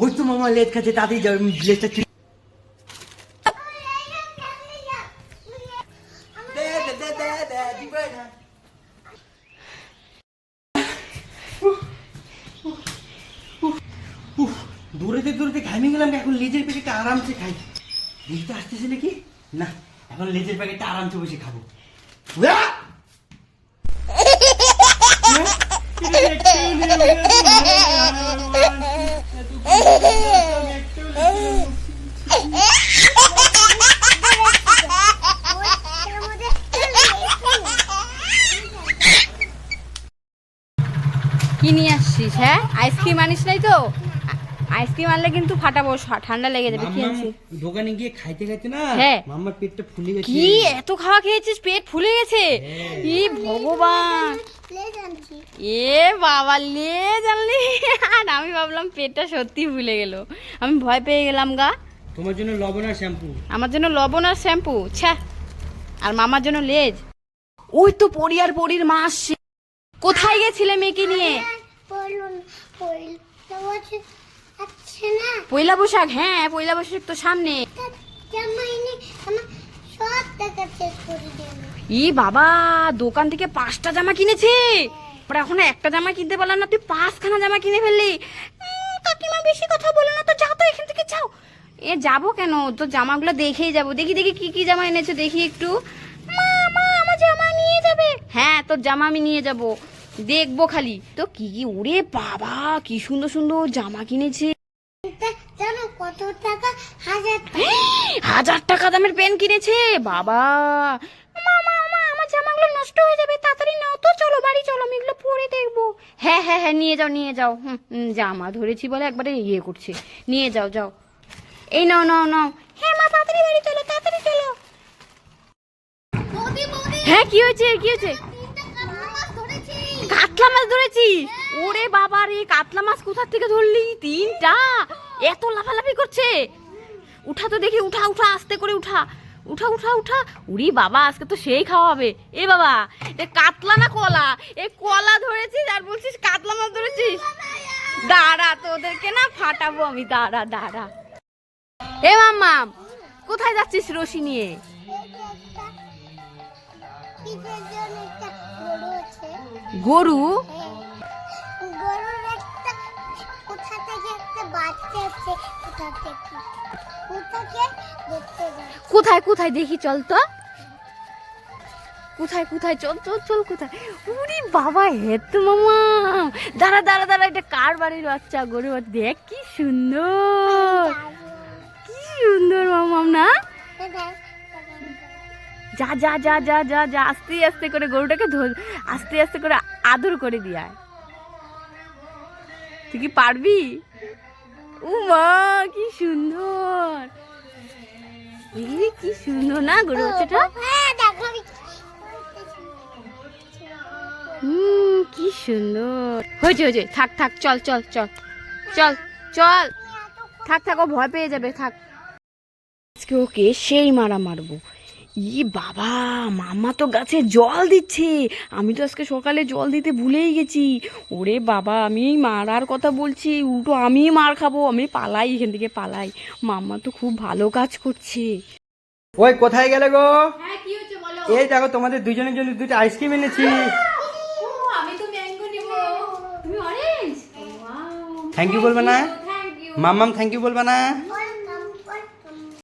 ওই তো মামা লেজ খাচ্ছে যাবে লেজটা ঘামে গেলাম এখন লেজের প্যাকেটটা আরামসে খাই। বুঝতে আসতেছে নাকি? না এখন লেজের প্যাকেটটা আরামসে বসে খাব। উয়া! কি নিয়ে আসছিস হ্যাঁ? আইসক্রিম আনিস নাই তো? আইসক্রিম আনলে কিন্তু ফাটাবো ঠান্ডা লেগে যাবে কি আনছিস? দোকানে গিয়ে খাইতে খাইতে না হ্যাঁ। মাম্মার পেটটা ফুলে গেছে। কি? এত খাওয়া খেয়েছিস পেট ফুলে গেছে? হ্যাঁ। ই ভগবান। এ বাবা লে জানলি আর আমি ভাবলাম পেটটা সত্যি ফুলে গেল। আমি ভয় পেয়ে গেলাম গা। তোমার জন্য লবণ আর শ্যাম্পু। আমার জন্য লবণ আর শ্যাম্পু ছ্যা আর মামার জন্য লেজ। ওই তো পরি আর পরির মা আসছে। কোথায় গেছিলে মেয়েকে নিয়ে? পয়লা বৈশাখ হ্যাঁ পয়লা বৈশাখ তো সামনে। ই বাবা দোকান থেকে পাঁচটা জামা কিনেছে। পরে এখন একটা জামা কিনতে পারলাম না তুই পাঁচখানা জামা কিনে ফেললি। কাকিমা বেশি কথা বলো না তো যাও তো এখান থেকে যাও। এ যাব কেন? তো জামাগুলো দেখেই যাব। দেখি দেখি কি কি জামা এনেছো দেখি একটু মা মা আমার জামা নিয়ে যাবে হ্যাঁ তোর জামা আমি নিয়ে যাব। দেখব খালি। তো কি কি ওরে বাবা কি সুন্দর সুন্দর জামা কিনেছে। জানো কত টাকা? হাজার টাকা। হাজার টাকা দামের পেন কিনেছে। বাবা মা মা মা আমার জামাগুলো নষ্ট হয়ে যাবে তাড়াতাড়ি নাও তো চলো বাড়ি চলো আমি এগুলো পরে দেখব। হ্যাঁ হ্যাঁ হ্যাঁ নিয়ে যাও নিয়ে যাও। হুম জামা ধরেছি বলে একবারে ইয়ে করছে। নিয়ে যাও যাও। এই নাও নাও নাও। হ্যাঁ মা তাড়াতাড়ি বাড়ি চলো তাড়াতাড়ি চলো। হ্যাঁ কি হয়েছে কি হয়েছে তিনটা কাতলা মাছ ধরেছি কাতলা মাছ ধরেছি। ওরে বাবা রে, কাতলা মাছ কোথা থেকে ধরলি? তিনটা। এত লাফালাফি করছে। উঠা তো দেখি, উঠা উঠা, আস্তে করে উঠা। উঠা উঠা উঠা। উরি বাবা, আজকে তো সেই খাওয়া হবে। এ বাবা, এ কাতলা না কলা? এ কলা ধরেছিস আর বলছিস কাতলা মাছ ধরেছিস? দাঁড়া, তোদেরকে না ফাটাবো আমি। দাঁড়া দাঁড়া। এ মাম্মা, কোথায় যাচ্ছিস রশি নিয়ে? গরু? কোথায় কোথায়? দেখি চল তো। কোথায় কোথায়? চল চল চল কোথায়? উনি বাবা হেত মামা। দাঁড়া দাঁড়া দাঁড়া এটা কার বাড়ির বাচ্চা গরু? দেখ কি সুন্দর। যা যা যা যা যা যা আস্তে আস্তে করে গরুটাকে আস্তে আস্তে করে আদর করে দিয়ে তুই কি পারবি? ও মা কি সুন্দর। কি সুন্দর না গরু বাচ্চাটা? হ্যাঁ হুম কি সুন্দর। হয়েছে হয়েছে থাক থাক চল চল চল চল চল। থাক থাক ও ভয় পেয়ে যাবে থাক। আজকে ওকে সেই মারা মারবো। ই বাবা মামা তো গাছে জল দিচ্ছে। আমি তো আজকে সকালে জল দিতে ভুলেই গেছি। ওরে বাবা আমি মারার কথা বলছি উল্টো আমি মার খাব আমি পালাই এখান থেকে পালাই। মাম্মা তো খুব ভালো কাজ করছে। ওই কোথায় গেলে গো? হ্যাঁ কি হচ্ছে বলো? এই দেখো তোমাদের দুজনের জন্য দুটো আইসক্রিম এনেছি। আমি তো ম্যাঙ্গো নিব। তুমি অরেঞ্জ থ্যাংক ইউ বলবে না? মাম্মাম থ্যাংক ইউ বলবে না?